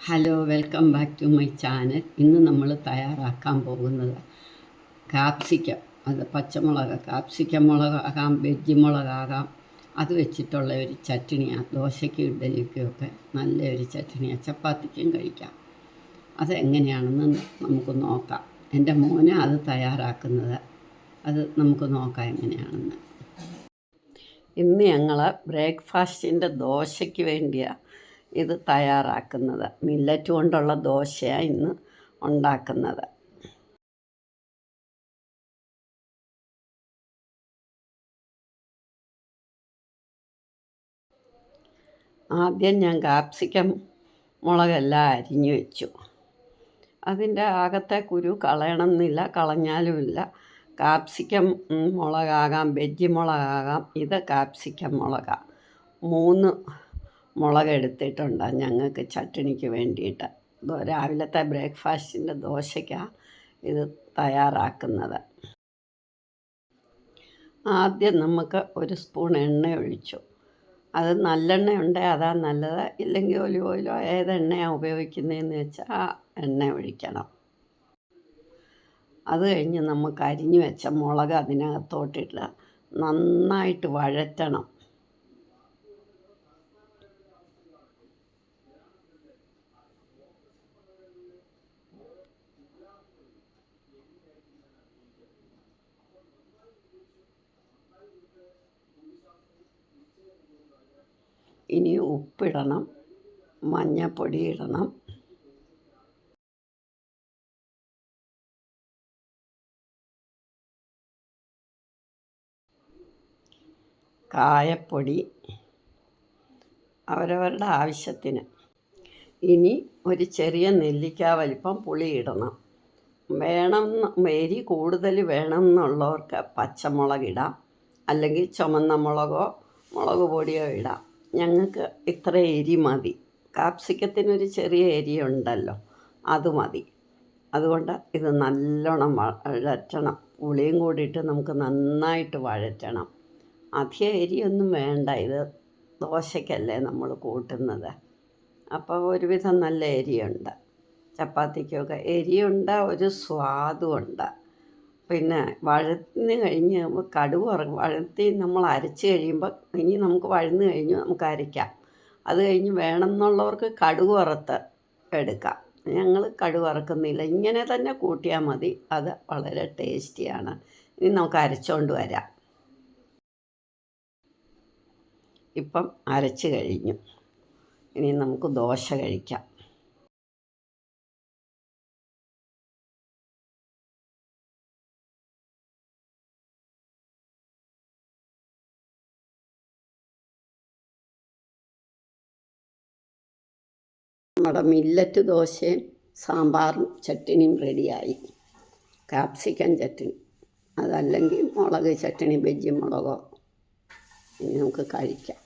Hello welcome back to my channel ഇന്ന് നമ്മൾ തയ്യാറാക്കാൻ പോകുന്നത് കാപ്സിക്കം അത് പച്ചമുളക് കാപ്സിക്കം മുളകാകാം വെജ് മുളകാകാം. അത് വെച്ചിട്ടുള്ള ഒരു ചട്ടിണിയാണ് ദോശയ്ക്കും ഇഡ്ഡലിക്കും ഒക്കെ നല്ല ഒരു ചട്നിയാണ് ചപ്പാത്തിക്കും കഴിക്കാം. അത് എങ്ങനെയാണെന്ന് നമുക്ക് നോക്കാം. എന്റെ മോനെ അത് തയ്യാറാക്കുന്നത്. അത് നമുക്ക് നോക്കാം എങ്ങനെയാണെന്ന്. ഇന്ന് ഞങ്ങൾ ബ്രേക്ക്ഫാസ്റ്റിന്റെ ദോശയ്ക്ക് വേണ്ടിയാണ് ഇത് തയ്യാറാക്കുന്നത്. മില്ലറ്റ് കൊണ്ടുള്ള ദോശയാണ് ഇന്ന് ഉണ്ടാക്കുന്നത്. ആദ്യം ഞാൻ കാപ്സിക്കം മുളകെല്ലാം അരിഞ്ഞു വെച്ചു. അതിന്റെ അകത്തെ കുരു കളയണമെന്നില്ല കളഞ്ഞാലുമില്ല. Capsicum മുളകാകാം veg മുളകാകാം. ഇത് കാപ്സിക്കം മുളകാണ് മൂന്ന് മുളക് എടുത്തിട്ടുണ്ട്. ഞങ്ങൾക്ക് ചട്ടിണിക്ക് വേണ്ടിയിട്ട്. രാവിലത്തെ ബ്രേക്ക്ഫാസ്റ്റിന്റെ ദോശയ്ക്കാണ് ഇത് തയ്യാറാക്കുന്നത്. ആദ്യം നമുക്ക് ഒരു സ്പൂൺ എണ്ണ ഒഴിച്ചു. അത് നല്ലെണ്ണ ഉണ്ടെങ്കിൽ അതാ നല്ലത്. ഇല്ലെങ്കിൽ ഒലിവ് ഓയിലോ ഏത് എണ്ണയാണ് ഉപയോഗിക്കുന്നതെന്ന് വെച്ചാൽ ആ എണ്ണ ഒഴിക്കണം. അത് കഴിഞ്ഞ് നമുക്ക് അരിഞ്ഞു വെച്ച മുളക് അതിനകത്തോട്ടിട്ട് നന്നായിട്ട് വഴറ്റണം. ഇനി ഉപ്പിടണം മഞ്ഞപ്പൊടി ഇടണം. കായപ്പൊടി അവരവരുടെ ആവശ്യത്തിന്. ഇനി ഒരു ചെറിയ നെല്ലിക്ക വലിപ്പം പുളി ഇടണം വേണം എരി കൂടുതൽ വേണം എന്നുള്ളവർക്ക് പച്ചമുളക് ഇടാം. അല്ലെങ്കിൽ ചുമന്ന മുളകോ മുളക് പൊടിയോ ഇടാം. ഞങ്ങൾക്ക് ഇത്ര എരി മതി. കാപ്സിക്കത്തിനൊരു ചെറിയ എരി ഉണ്ടല്ലോ അത് മതി. അതുകൊണ്ട് ഇത് നല്ലോണം വഴറ്റണം. പുളിയും കൂടിയിട്ട് നമുക്ക് നന്നായിട്ട് വഴറ്റണം. അധികം എരിയൊന്നും വേണ്ട ഇത് ദോശയ്ക്കല്ലേ നമ്മൾ കൂട്ടുന്നത്. അപ്പോൾ ഒരുവിധം നല്ല എരിയുണ്ട്. ചപ്പാത്തിക്കൊക്കെ എരിയുണ്ട് ഒരു സ്വാദുമുണ്ട് പിന്നെ വഴന്ന് കഴിഞ്ഞ് കടുക് വഴത്തി നമ്മൾ അരച്ച് കഴിയുമ്പോൾ ഇനി നമുക്ക് വഴന്ന് കഴിഞ്ഞ് നമുക്ക് അരയ്ക്കാം അത് കഴിഞ്ഞ് വേണം എന്നുള്ളവർക്ക് കടുക് വറുത്ത് എടുക്കാം. ഞങ്ങൾ കടുക് വറക്കുന്നില്ല. ഇങ്ങനെ തന്നെ കൂട്ടിയാൽ മതി. അത് വളരെ ടേസ്റ്റിയാണ്. ഇനി നമുക്ക് അരച്ചുകൊണ്ട് വരാം. ഇപ്പം അരച്ച് കഴിഞ്ഞു. ഇനി നമുക്ക് ദോശ കഴിക്കാം. നമ്മുടെ മില്ലറ്റ് ദോശയും സാമ്പാറും ചട്ടിനിയും റെഡിയായി കാപ്സിക്കൻ ചട്ടിനി. അതല്ലെങ്കിൽ മുളക് ചട്ടിനി ബജ്ജി മുളകോ. ഇനി നമുക്ക് കഴിക്കാം.